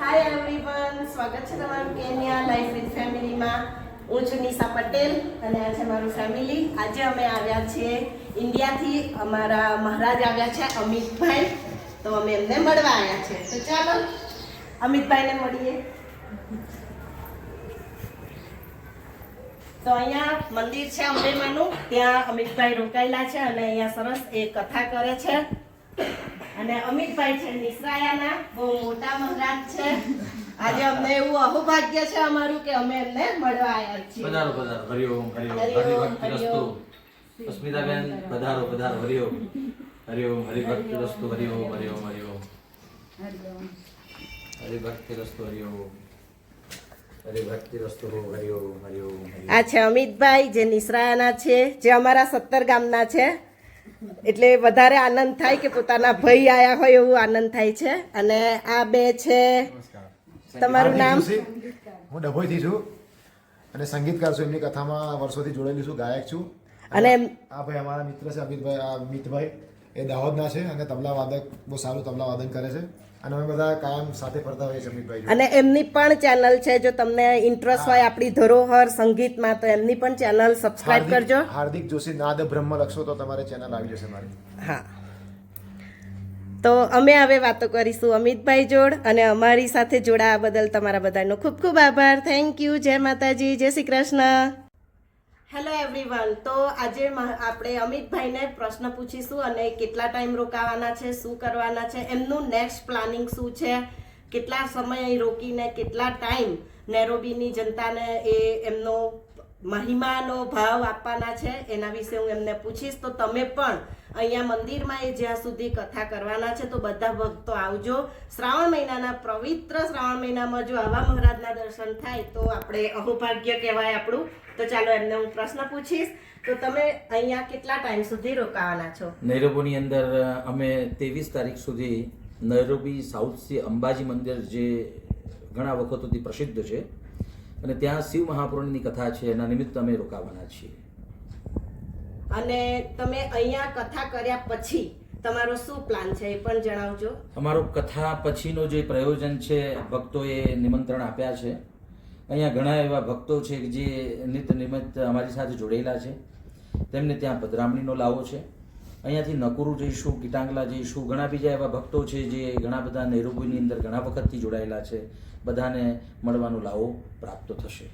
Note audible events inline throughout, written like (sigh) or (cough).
Hi everyone સ્વાગત છે તમારું કેન્યા લાઈફ વિથ ફેમિલીમાં હું છું નિશા પટેલ અને આ છે મારું ફેમિલી આજે અમે આવ્યા છીએ ઇન્ડિયાથી. અમારા મહારાજ આવ્યા છે અમિતભાઈ. તો અમે એમને મળવા આવ્યા છે તો ચાલો, અમિતભાઈને મળીએ. તો અહીંયા મંદિર છે અંબેમાનું. ત્યાં અમિતભાઈ રોકાયેલા છે અને અહીંયા સરસ એ કથા કરે છે. અને અમિતભાઈ છે નિસરાયાના. બહુ મોટા મહારાજ છે. (laughs) આજે અમને એવું અહોભાગ્ય છે અમારું કે અમે એમને મળવા આવ્યા છીએ. પધારો પધારો. હરિઓમ હરિઓમ હરિભક્તિ. અસ્મિતાબેન પધારો પધારો. હરિઓમ હરિઓમ હરિભક્તિ રસ્તુ. હરિઓમ હરિઓમ હરિઓમ હરિભક્તિ રસ્તુ હરિઓમ આ છે અમિતભાઈ જે નિસરાયાના છે જે અમારા સત્તર ગામના છે. એટલે વધારે આનંદ થાય કે પોતાના ભાઈ આયા હોય એવું આનંદ થાય છે. અને આ બે છે. તમારું નામ? હું ડભોઈથી છું. અને સંગીતકાર છું. એમની કથામાં વર્ષોથી જોડેલી છું. ગાયક છું. અને આ ભાઈ અમારા મિત્ર છે અમિતભાઈ આ મિતભાઈ. એ દાહોદના છે અને તબલા વાદક બહુ સારું તબલા વાદન કરે છે. અને અમે બધા કાયમ સાથે ફરતા હોઈએ છીએ અને એમની પણ ચેનલ છે જો તમને ઇન્ટરેસ્ટ હોય આપણી ધરોહર સંગીતમાં તો એમની પણ ચેનલ સબસ્ક્રાઇબ કરજો. હાર્દિક જોશી નાદ બ્રહ્મ લખશો તો તમારે ચેનલ આવી જશે મારી. હા. તો અમે હવે વાતો કરીશું અમિતભાઈ જોડ અને અમારી સાથે જોડાવા બદલ તમારા બધાનો ખૂબ ખૂબ આભાર. થેન્ક યુ જય માતાજી જય શ્રી કૃષ્ણ. હેલો એવરીવન તો આજે આપણે અમિતભાઈને પ્રશ્ન પૂછીશું અને કેટલા ટાઈમ રોકાવાના છે, શું કરવાના છે, એમનું નેક્સ્ટ પ્લાનિંગ શું છે, કેટલા સમય રોકીને કેટલા ટાઈમ નેરોબીની જનતાને એ એમનો મહિમાનો ભાવ આપવાના છે, એના વિશે હું એમને પૂછીશ. તો તમે પણ અહીંયા મંદિરમાં એ જ્યાં સુધી કથા કરવાના છે, તો બધા ભક્તો આવજો. શ્રાવણ મહિનાના પવિત્ર શ્રાવણ મહિનામાં જો આવા મહારાજના દર્શન થાય, તો આપણે અહોભાગ્ય કહેવાય આપણું. તો ચાલો એમને હું પ્રશ્ન પૂછીશ. તો તમે અહીંયા કેટલા ટાઈમ સુધી રોકાવાના છો? નૈરોબોની અંદર અમે ત્રેવીસ તારીખ સુધી નૈરોબી સાઉથ સી અંબાજી મંદિર જે ઘણા વખતોથી પ્રસિદ્ધ છે અને ત્યાં શિવ મહાપુરાણની કથા છે એના નિમિત્તે અમે રોકાવાના છીએ. અને તમે અહીંયા કથા કર્યા પછી તમારો શું પ્લાન છે એ પણ જણાવજો. અમારો કથા પછીનો જે પ્રયોજન છે ભક્તોએ નિમંત્રણ આપ્યા છે. અહીંયા ઘણા એવા ભક્તો છે કે જે નિત્ય નિમિત્ત અમારી સાથે જોડાયેલા છે. તેમને ત્યાં પધરામણીનો લાવો છે. અહીંયાથી નકુરુ જઈશું કીટાંગલા જઈશું, ઘણા બીજા એવા ભક્તો છે જે ઘણા બધા નૈરોબીની અંદર ઘણા વખતથી જોડાયેલા છે. બધાને મળવાનો લાવો પ્રાપ્ત થશે.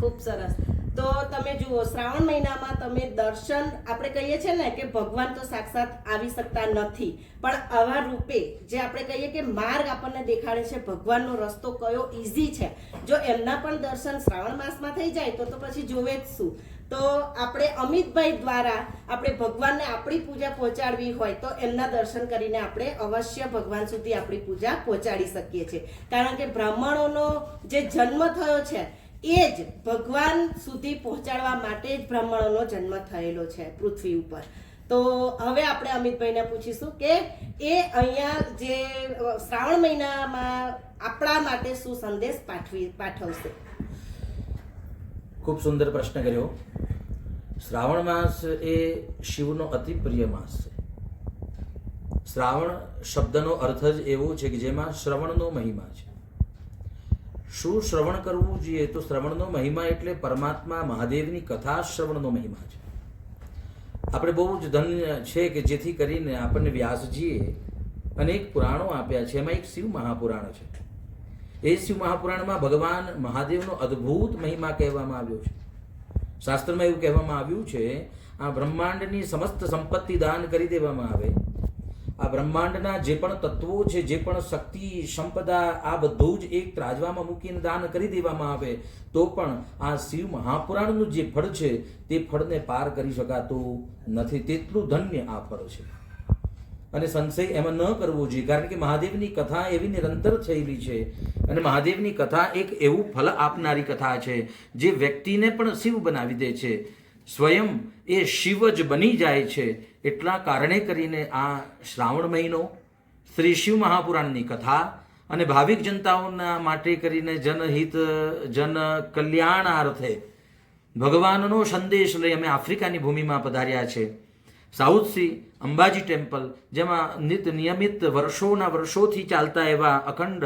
ખૂબ સરસ. તો તમે જુઓ, શ્રાવણ મહિનામાં તમે દર્શન આપણે કહીએ છીએ ને કે ભગવાન તો સાક્ષાત આવી શકતા નથી. પણ આવા રૂપે જે આપણે કહીએ કે માર્ગ આપણને દેખાડે છે, ભગવાનનો રસ્તો કયો ઈઝી છે. જો એમના પણ દર્શન શ્રાવણ માસમાં થઈ જાય તો તો પછી જોવે જ શું? તો આપણે અમિતભાઈ દ્વારા આપણે ભગવાનને આપણી પૂજા પહોંચાડવી હોય તો એમના દર્શન કરીને આપણે અવશ્ય ભગવાન સુધી આપણી પૂજા પહોંચાડી શકીએ છીએ. કારણ કે બ્રાહ્મણોનો જે જન્મ થયો છે એ જ ભગવાન સુધી પહોંચાડવા માટે જ બ્રાહ્મણોનો જન્મ થયેલો છે પૃથ્વી ઉપર. તો હવે આપણે અમિતભાઈને પૂછીશું કે એ અહીંયા જે શ્રાવણ મહિનામાં આપણા માટે શું સંદેશ પાઠવી, પાઠવશે? ખૂબ સુંદર પ્રશ્ન કર્યો. શ્રાવણ માસ એ શિવનો અતિ પ્રિય માસ છે. શ્રાવણ શબ્દનો અર્થ જ એવો છે કે જેમાં શ્રવણનો મહિમા છે. શું શ્રવણ કરવું જોઈએ? તો શ્રવણનો મહિમા એટલે પરમાત્મા મહાદેવની કથા શ્રવણનો મહિમા છે. આપણે બહુ જ ધન્ય છે કે જેથી કરીને આપણને વ્યાસજીએ અનેક પુરાણો આપ્યા છે. એમાં એક શિવ મહાપુરાણ છે. એ શિવ મહાપુરાણમાં ભગવાન મહાદેવનો અદ્ભુત મહિમા કહેવામાં આવ્યો છે. શાસ્ત્રમાં એવું કહેવામાં આવ્યું છે, આ બ્રહ્માંડની સમસ્ત સંપત્તિ દાન કરી દેવામાં આવે. આ બ્રહ્માંડના જે પણ તત્વો છે, જે પણ શક્તિ, સંપદા, આ બધું જ એક ત્રાજવામાં મૂકીને દાન કરી દેવામાં આવે, તો પણ આ શિવ મહાપુરાણનું જે ફળ છે, તે ફળને પાર કરી શકાતું નથી. તેટલું ધન્ય આ ફળ છે. અને સંશય એમાં ન કરવો જોઈએ, કારણ કે મહાદેવની કથા એવી નિરંતર થયેલી છે. અને મહાદેવની કથા એક એવું ફલ આપનારી કથા છે, જે વ્યક્તિને પણ શિવ બનાવી દે છે. સ્વયં એ શિવ જ બની જાય છે. એટલા કારણે કરીને આ શ્રાવણ મહિનો શ્રી શિવ મહાપુરાણની કથા અને ભાવિક જનતાઓના માટે કરીને જનહિત જન કલ્યાણાર્થે ભગવાનનો સંદેશ લઈ અમે આફ્રિકાની ભૂમિમાં પધાર્યા છે. સાઉથ સી અંબાજી ટેમ્પલ, જેમાં નિત નિયમિત વર્ષોના વર્ષોથી ચાલતા એવા અખંડ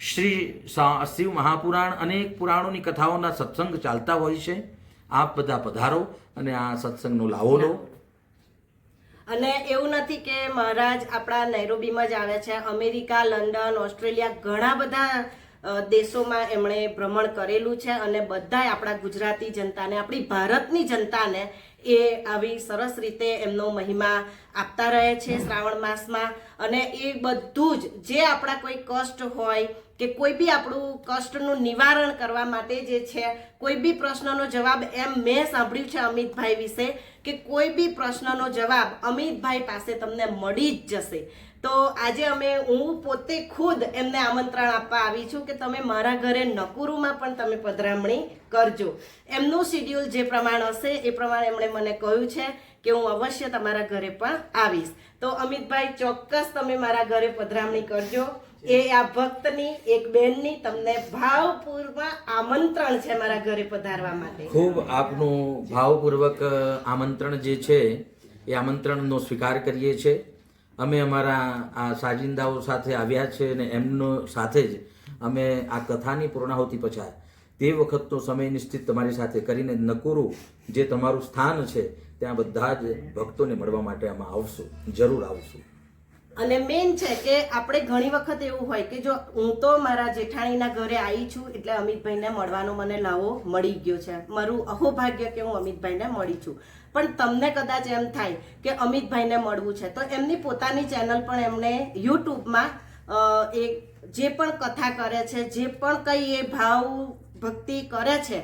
શ્રી શિવ મહાપુરાણ અનેક પુરાણોની કથાઓના સત્સંગ ચાલતા હોય છે. આપ બધા પધારો અને આ સત્સંગનો લાવો લો. અને એવું નથી કે મહારાજ આપણા નૈરોબીમાં જ આવે છે. અમેરિકા, લંડન, ઓસ્ટ્રેલિયા ઘણા બધા દેશોમાં એમણે ભ્રમણ કરેલું છે અને બધાય આપણા ગુજરાતી જનતાને, આપણી ભારતની જનતાને એ આવી સરસ રીતે એમનો મહિમા આપતા રહે છે શ્રાવણ માસમાં. અને એ બધું જ જે આપણા કોઈ કષ્ટ હોય કે કોઈ બી આપણું કષ્ટનું નિવારણ કરવા માટે જે છે, કોઈ બી પ્રશ્નનો જવાબ એમ મેં સાંભળ્યું છે અમિતભાઈ વિશે કે કોઈ બી પ્રશ્નનો જવાબ અમિતભાઈ પાસે તમને મળી જ જશે. તો આજે અમે હું પોતે ખુદ એમને આમંત્રણ આપવા આવી છું કે તમે મારા ઘરે નકુરુમાં પણ તમે પધરામણી કરજો. એમનું શિડ્યુલ જે પ્રમાણ હશે એ પ્રમાણે એમણે મને કહ્યું છે કે હું અવશ્ય તમારા ઘરે પણ આવીશ. તો અમિતભાઈ, ચોક્કસ તમે મારા ઘરે પધરામણી કરજો. એ આ ભક્તની એક બેનની તમને ભાવપૂર્વક આમંત્રણ છે મારા ઘરે પધારવા માટે. ખૂબ આપનું ભાવપૂર્વક આમંત્રણ જે છે એ આમંત્રણનો સ્વીકાર કરીએ છીએ. અમે અમારા આ સાજિંદાઓ સાથે આવ્યા છે અને એમનો સાથે જ અમે આ કથાની પૂર્ણાહુતિ પછાય તે વખતનો સમય નિશ્ચિત તમારી સાથે કરીને નકુરું જે તમારું સ્થાન છે ત્યાં બધા જ ભક્તોને મળવા માટે અમે આવશું જરૂર આવશું. અને મેઇન છે કે આપણે ઘણી વખત એવું હોય કે જો હું તો મારા જેઠાણીના ઘરે આવી છું એટલે અમિતભાઈને મળવાનો મને લાવો મળી ગયો છે. મારું અહોભાગ્ય કે હું અમિતભાઈને મળી છું. પણ તમને કદાચ એમ થાય કે અમિતભાઈને મળવું છે, તો એમની પોતાની ચેનલ પણ એમણે યુટ્યુબમાં એ જે પણ કથા કરે છે, જે પણ કંઈ એ ભાવ ભક્તિ કરે છે,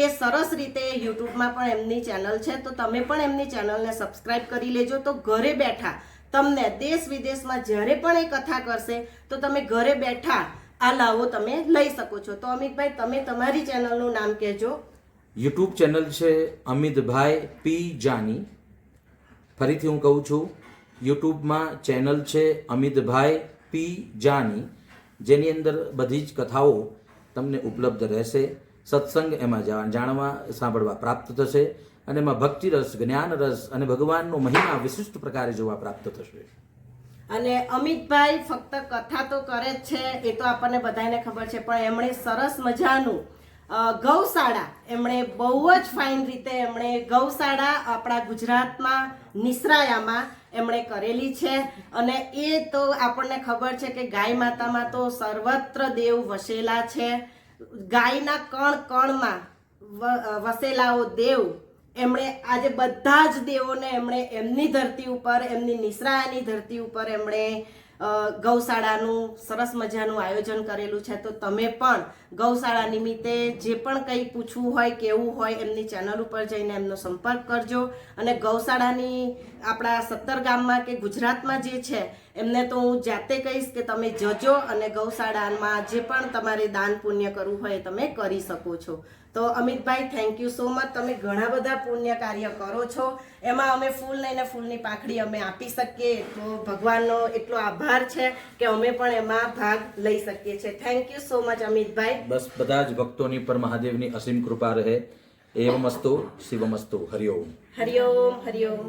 એ સરસ રીતે યુટ્યુબમાં પણ એમની ચેનલ છે. તો તમે પણ એમની ચેનલને સબસ્ક્રાઈબ કરી લેજો. તો ઘરે બેઠા તમને દેશ વિદેશમાં જ્યારે પણ એ કથા કરશે, તો તમે ઘરે બેઠા આ લાવો તમે લઈ શકો છો. તો અમિતભાઈ, તમે તમારી ચેનલનું નામ કહેજો. યુટ્યુબ ચેનલ છે અમિતભાઈ પી જાની. ફરીથી હું કહું છું, યુટ્યુબમાં ચેનલ છે અમિતભાઈ પી જાની, જેની અંદર બધી જ કથાઓ તમને ઉપલબ્ધ રહેશે. સત્સંગ એમાં જાણવા સાંભળવા પ્રાપ્ત થશે. અને એમાં ભક્તિ રસ, જ્ઞાન રસ અને ભગવાનનો મહિમા વિશિષ્ટ પ્રકારે જોવા પ્રાપ્ત થશે. અને અમિતભાઈ ફક્ત કથા તો કરે જ છે, એ તો આપણને બધાને ખબર છે, પણ એમણે સરસ મજાનું ગૌશાળા, એમણે બહુ જ ફાઇન રીતે એમણે ગૌશાળા આપણા ગુજરાતમાં, નિસરાયામાં એમણે કરેલી છે. અને એ તો આપણને ખબર છે કે ગાય માતામાં તો સર્વત્ર દેવ વસેલા છે. ગાયના કણ કણમાં વસેલાઓ દેવ એમણે આજે બધા જ દેવોને એમણે એમની ધરતી ઉપર, એમની નિસરાયાની ધરતી ઉપર એમણે ગૌશાળાનું સરસ મજાનું આયોજન કરેલું છે. તો તમે પણ ગૌશાળા નિમિત્તે જે પણ કંઈ પૂછવું હોય, કેવું હોય, એમની ચેનલ ઉપર જઈને એમનો સંપર્ક કરજો. અને ગૌશાળાની આપણા સત્તર ગામમાં કે ગુજરાતમાં જે છે, એમને તો હું જાતે કહીશ કે તમે જજો અને ગૌશાળામાં જે પણ તમારે દાન પુણ્ય કરવું હોય તમે કરી શકો છો. તો Amitbhai thank you so much તમે ઘણા બધા પુણ્ય કાર્ય કરો છો. એમાં અમે ફૂલ લઈને ફૂલની પાંખડી અમે આપી શકીએ. તો ભગવાનનો એટલો આભાર છે કે અમે પણ એમાં ભાગ લઈ શકીએ છીએ. Thank you so much Amitbhai. બસ બધા જ ભક્તોની પર મહાદેવની અસીમ કૃપા રહે. એવમસ્તુ શિવમસ્તુ હરિઓમ હરિઓમ હરિઓમ